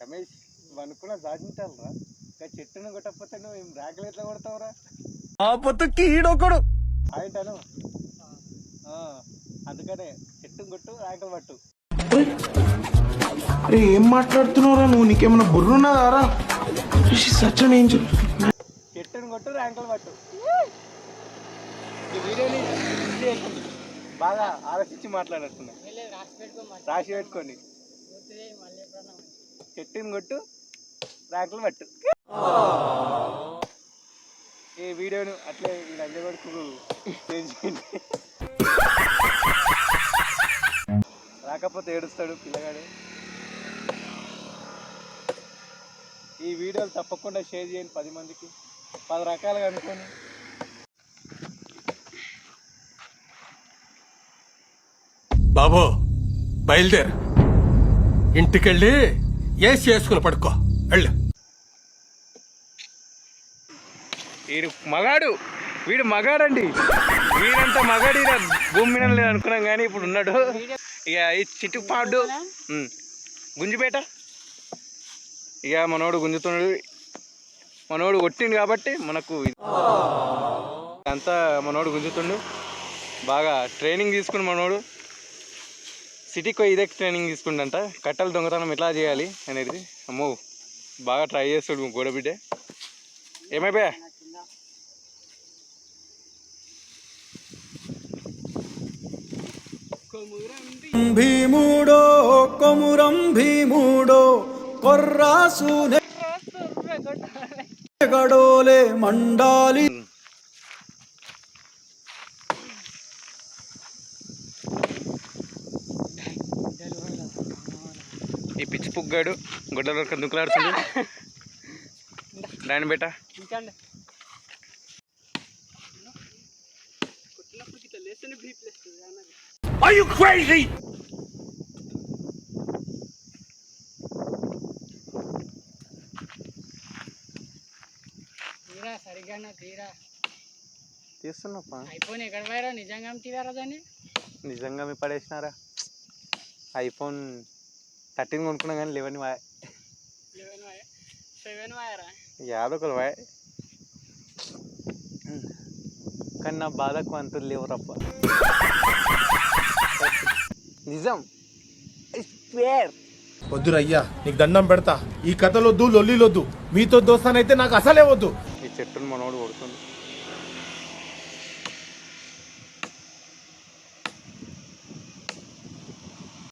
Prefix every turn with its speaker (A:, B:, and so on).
A: రమేష్ నువ్వు అనుకున్న సాధించాలరా ఇంకా చెట్టును కొట్టకపోతే నువ్వు ఏం ర్యాకులు ఎట్లా కొడతావురా?
B: ఆపత్తుకి ఈడొకడు
A: పాయింట్ అను ఆ, అందుకనే చెట్టును కొట్టు ర్యాకులు పట్టు.
C: అరే ఏం మాట్లాడుతున్నావురా నువ్వు? నీకేమైనా బుర్రున్నదారా? సచ్ అన్ ఏంజల్
A: చెట్టును కొట్టు ర్యాంకులు పట్టు. ఈ వీడియోని. బాగా ఆలోచించి మాట్లాడుతున్నా రాసి పెట్టుకోండి. చెట్టుని కొట్టు ర్యాంకులు పట్టు. ఈ వీడియోను అట్లే ఈ లంజ వరకు రాకపోతే ఏడుస్తాడు పిల్లగాడు. ఈ వీడియోలు తప్పకుండా షేర్ చేయండి పది మందికి. పది రకాలుగా అనుకొని
B: బాబు బయలుదేరు. ఇంటికెళ్ళి ఏసి వేసుకుని పడుకో. వెళ్ళు.
A: వీడు మగాడు. వీడు మగాడండి. వీడంత మగాడు ఇలా భూమి మీద లేదు అనుకున్నాం కానీ ఇప్పుడు ఉన్నాడు. ఇక ఈ చిట్టుపాడు గుంజిపేట ఇక మనోడు గుంజుతున్నాడు. మనోడు కొట్టిండు కాబట్టి మనకు అంతా మనోడు గుంజుతుండు. బాగా ట్రైనింగ్ తీసుకుని మనోడు. సిటీకి పోయి ఇదే ట్రైనింగ్ తీసుకుండంట. కట్టెలు దొంగతనం ఎట్లా చేయాలి అనేది. అమ్మో బాగా ట్రై చేస్తాడు గోడబిడ్డే. ఏమైపోయా?
D: భీముడో కొమురం భీముడో కొర్రాసు గడోలే మండాలి.
A: ఈ పిచ్చి పుగ్గాడు గుడ్డల వరకు దుక్కులాడుతుంది దాన్ని బేట.
B: Are you crazy?
E: తీరా సరిగ్గా తీరా.
A: తీస్తున్నప్పా
E: ఐఫోన్ ఎక్కడ పోయారా? నిజంగా తీరారా దాన్ని?
A: నిజంగా మీ పడేసినారా? ఐఫోన్ థర్టీన్ కొనుక్కున్నా కానీ లెవెన్ వాయ్.
E: లెవెన్ సెవెన్ పోయారా
A: యాదొకరు వాయ్. కానీ నా బాధకు అంత లేవురప్ప. నిజం. స్వేర్
C: వద్దురయ్యా నీకు దండం పెడతా. ఈ కథలొద్దు లొల్లిలొద్దు. మీతో దోస్తానైతే నాకు అసలే వద్దు.
A: ఈ చెట్టును మనోడు కొడుతుంది.